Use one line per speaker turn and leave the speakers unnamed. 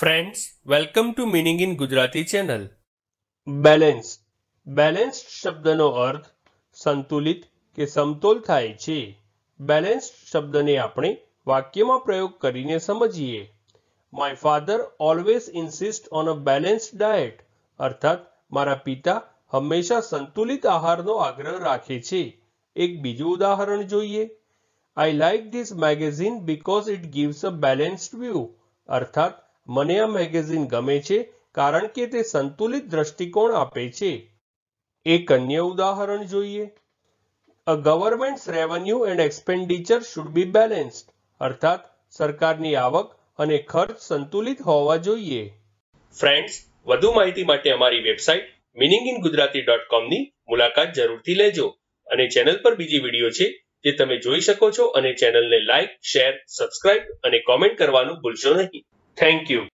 Friends welcome to meaning in Gujarati channel
balance balanced શબ્દનો અર્થ સંતુલિત કે સમતોલ થાય છે. બેલેન્સ્ડ શબ્દને આપણે વાક્યમાં પ્રયોગ કરીને સમજીએ. My father always insist on a balanced diet અર્થાત, મારા પિતા હંમેશા સંતુલિત આહારનો આગ્રહ રાખે છે. એક બીજું ઉદાહરણ જોઈએ. I like this magazine because it gives a balanced view અર્થાત મને આ મેગેઝિન ગમે છે કારણ કે તે સંતુલિત દ્રષ્ટિકોણ આપે છે. એક અન્ય ઉદાહરણ જોઈએ. A government's revenue and expenditure should be balanced અર્થાત, સરકારની આવક અને ખર્ચ સંતુલિત હોવા જોઈએ.
ફ્રેન્ડ્સ વધુ માહિતી માટે અમારી website meaning in Gujarati dot કોમની મુલાકાત જરૂરથી લેજો અને ચેનલ પર બીજી વીડિયો છે જે તમે જોઈ શકો છો અને ચેનલને લાઇક શેર સબસ્ક્રાઇબ અને કોમેન્ટ કરવાનું ભૂલશો નહીં. Thank you.